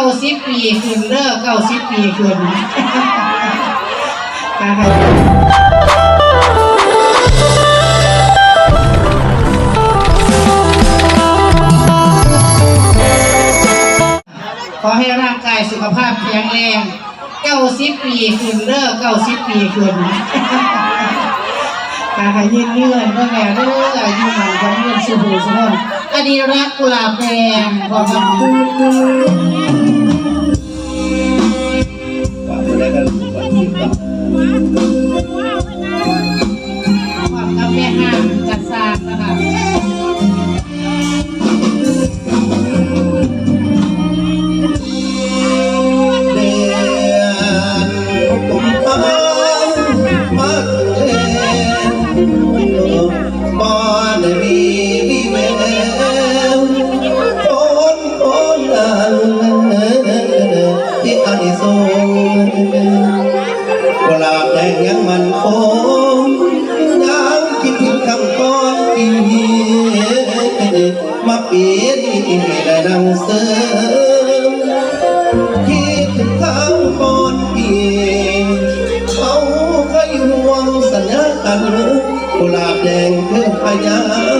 าสิบปีขึ้นเลิกเก้าสิบปีขึ้นนะคะขอให้ร่างกายสุขภาพแข็งแรงเก้าสิบปีขึ้นเลิกเก้าสิบปีขึ้นาห้ยนเงื่อนก็แม่เรื่อายุมันกันเงื่อนสุขุสุขอันดีรักกุหลาบแดงของคุณ คิดถึงเขาก่อนพี่เขาเคยห่วงสัญญากันกุหลาบแดงเพื่อพยาน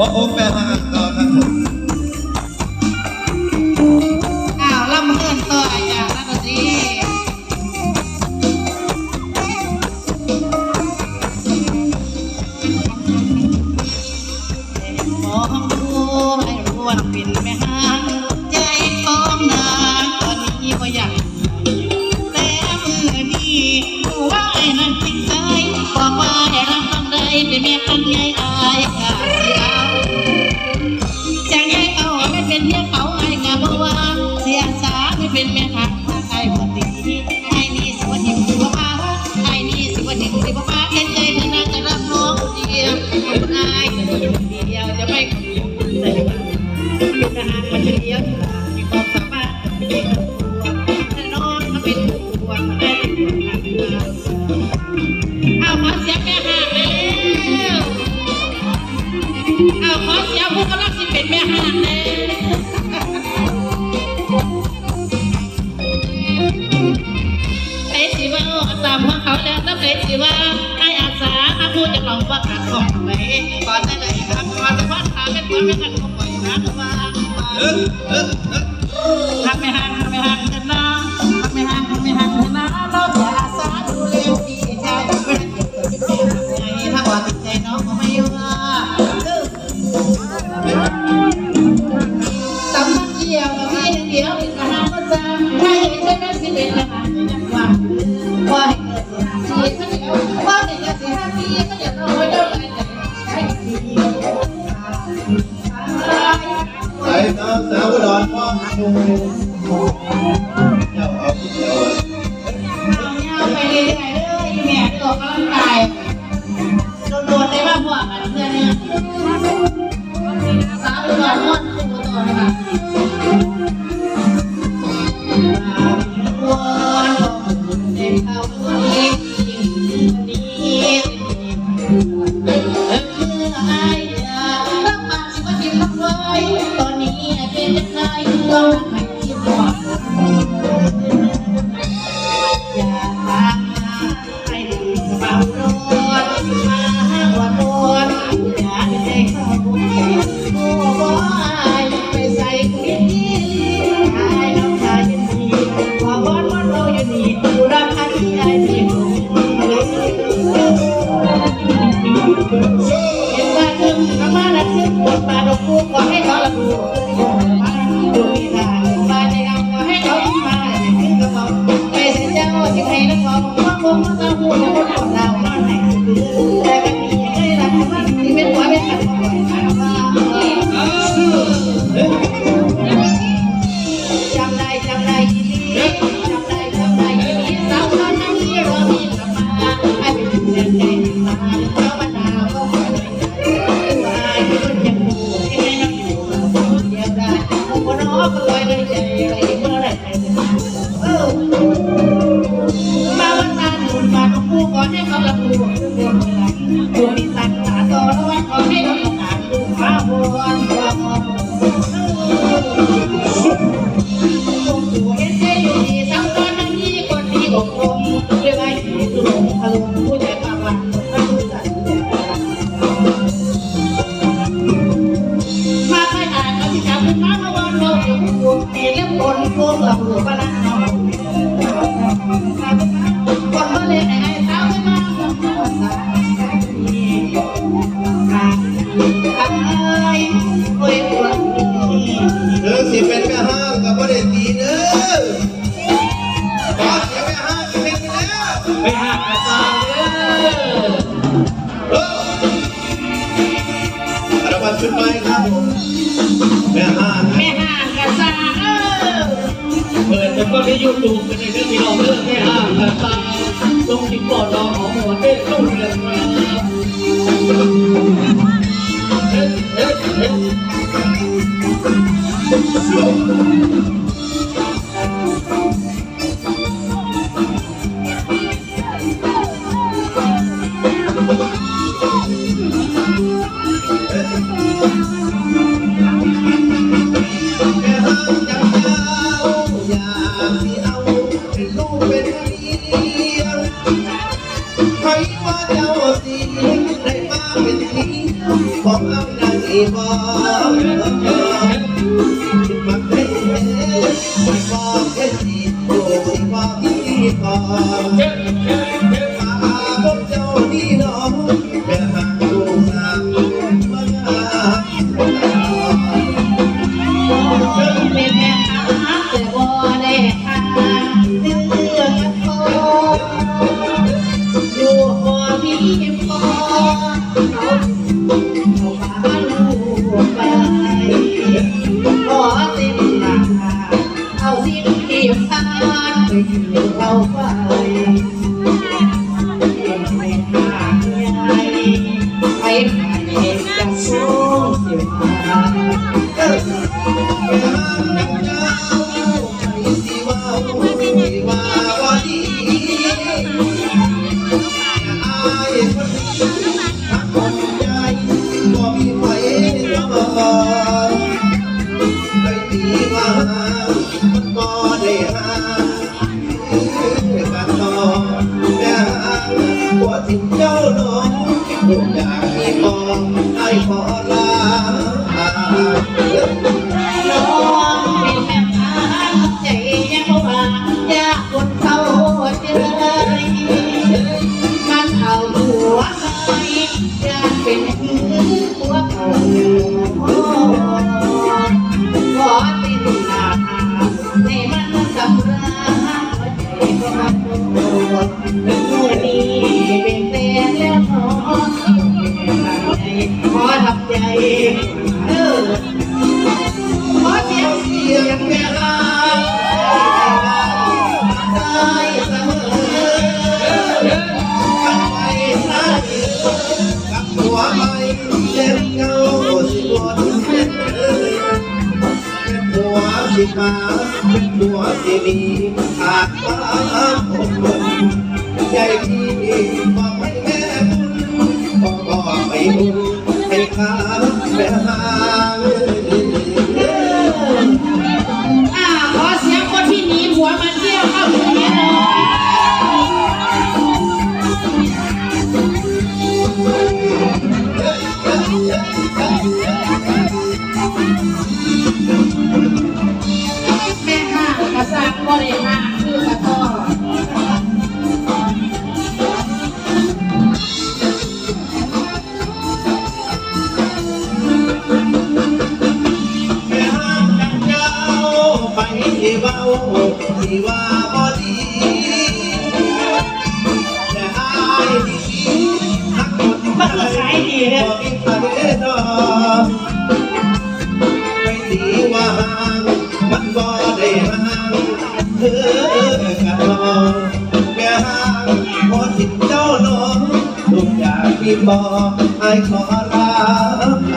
หัอกแาอ้งลำเงินต่ออาจารย์นักนตรีมองดูให้รวนเป็นแม่ห้าใจของนางตอนนี้ก็ยังแต่มื่อนี้ผู้ว่าไอ้นั้นจริงใจบอกว่รัทำได้เมียกัหญ่อายค่ะ ทหารมันจะเลี้ยงมีความสามารถเป็นแต่น้องมันเป็นตัวได้ตัวทางเอาขอเสียงแม่ห่างแล้วเอาขอเสียงผู้กำลังสิเป็นแม่ห่างแล้วไอ้สิว่าเอาตามของเขาแล้วแล้วไอ้สิว่าไอ้อาสาอาพูดจะลองว่าขาดของไหนก่อนได้เลยครับก่อนจะว่าขาเป็นตัวไม่กันก็ปล่อยน เออ เจ้าเอาเจ้าเอาไปเรื่อยๆเลยแม่ออกกำลังกายโดดๆได้บ้างพวกอันเพื่อนเนี่ยสาวอุดรม่วนตัวต่อเลยค่ะ มาวันตาหนุนมาของผู้ขอให้เขาละผู้เรื่องอะไรผู้มีสัตว์ตาโตแล้วว่าขอให้เราต้องการดูฟ้าบนความมองผู้เห็นใจอยู่ดีสาวตอนนั้นที่คนที่อกคงเรียกไอ้ที่สุดอารมณ์ผู้ใจปากหวานถ้ารู้จักมาใครอ่านก็สิจับเป็นมาเมื่อวันเราอยู่เห็นเรื่องคนพวกเราหลวงบ้านน้องคนเลยไอ้ เท้าขึ้นมาสามีขาขาไอ้โอ้ยปวดเธอสิเป็นแม่ห้างกับบ่ได้ตีเด้อขอเสียแม่ห้างอีกเพลงนึงแล้วไปหากระซาเด้อเอออัลบั้มชุดใหม่ครับผม ก็ได้ยูทูบกันในเรื่องที่เราเลือกไม่ห่างกันตาลงจิ้มปอดรองของหัวเต้เข้าเรือนมาเฮ้เฮ้เฮ้ เขาพาลูกไปขอเต็มหลังเอาสิ่งที่ผ่านไปอยู่เราไป มาตัวสิดีขาดตาคนใจดี เธอกะองแม่ห้างพอสิเจ้าน้องลูกอยากมีบอกให้ขอรับ